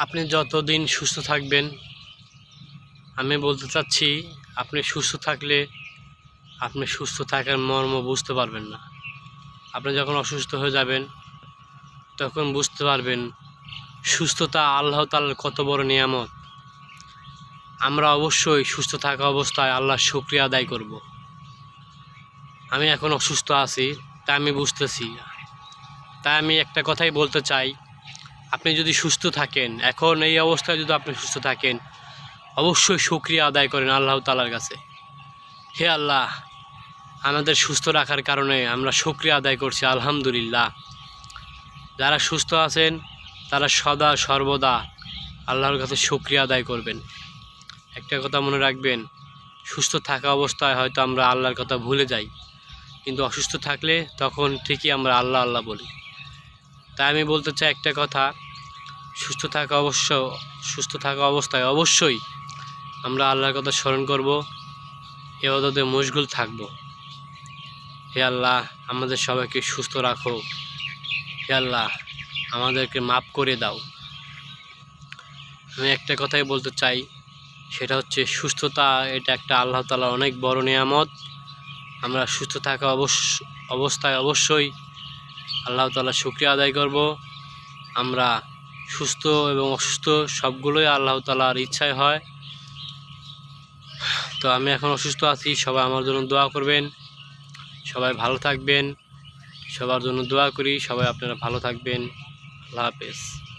আপনি যতদিন সুস্থ থাকবেন, আমি বলতে চাচ্ছি, আপনি সুস্থ থাকলে আপনি সুস্থ থাকার মর্ম বুঝতে পারবেন না। আপনি যখন অসুস্থ হয়ে যাবেন, তখন বুঝতে পারবেন সুস্থতা আল্লাহ তাআলার কত বড় নিয়ামত। আমরা অবশ্যই সুস্থ থাকা অবস্থায় আল্লাহর শুক্রিয়া আদায় করব। আমি এখন অসুস্থ আছি তা আমি বুঝতেছি। তাই আমি একটা কথাই বলতে চাই আপনি যদি সুস্থ থাকেন, এখন এই অবস্থায় যদি আপনি সুস্থ থাকেন, অবশ্যই শুক্রিয়া আদায় করেন আল্লাহ তালার কাছে। হে আল্লাহ, আমাদের সুস্থ রাখার কারণে আমরা শুক্রিয়া আদায় করছি, আলহামদুলিল্লাহ। যারা সুস্থ আছেন, তারা সদা সর্বদা আল্লাহর কাছে শুক্রিয়া আদায় করবেন। একটা কথা মনে রাখবেন, সুস্থ থাকা অবস্থায় হয়তো আমরা আল্লাহর কথা ভুলে যাই, কিন্তু অসুস্থ থাকলে তখন ঠিকই আমরা আল্লাহ আল্লাহ বলি। তাই আমি বলতে চাই একটা কথা সুস্থ থাকা অবশ্য, সুস্থ থাকা অবস্থায় অবশ্যই আমরা আল্লাহর কথা স্মরণ করব এবাদতে মশগুল থাকব। হে আল্লাহ, আমাদের সবাইকে সুস্থ রাখো। হে আল্লাহ, আমাদেরকে মাফ করে দাও। আমি একটা কথাই বলতে চাই, সেটা হচ্ছে সুস্থতা, এটা একটা আল্লাহ তালা অনেক বড় নিয়ামত। আমরা সুস্থ থাকা অবশ্য অবস্থায় অবশ্যই আল্লাহ তালা শুক্রিয়া আদায় করব। আমরা সুস্থ এবং অসুস্থ, সবগুলোই আল্লাহ তালার ইচ্ছায় হয়। তো আমি এখন অসুস্থ আছি, সবাই আমার জন্য দোয়া করবেন। সবাই ভালো থাকবেন, সবার জন্য দোয়া করি, সবাই আপনারা ভালো থাকবেন। আল্লাহ হাফেজ।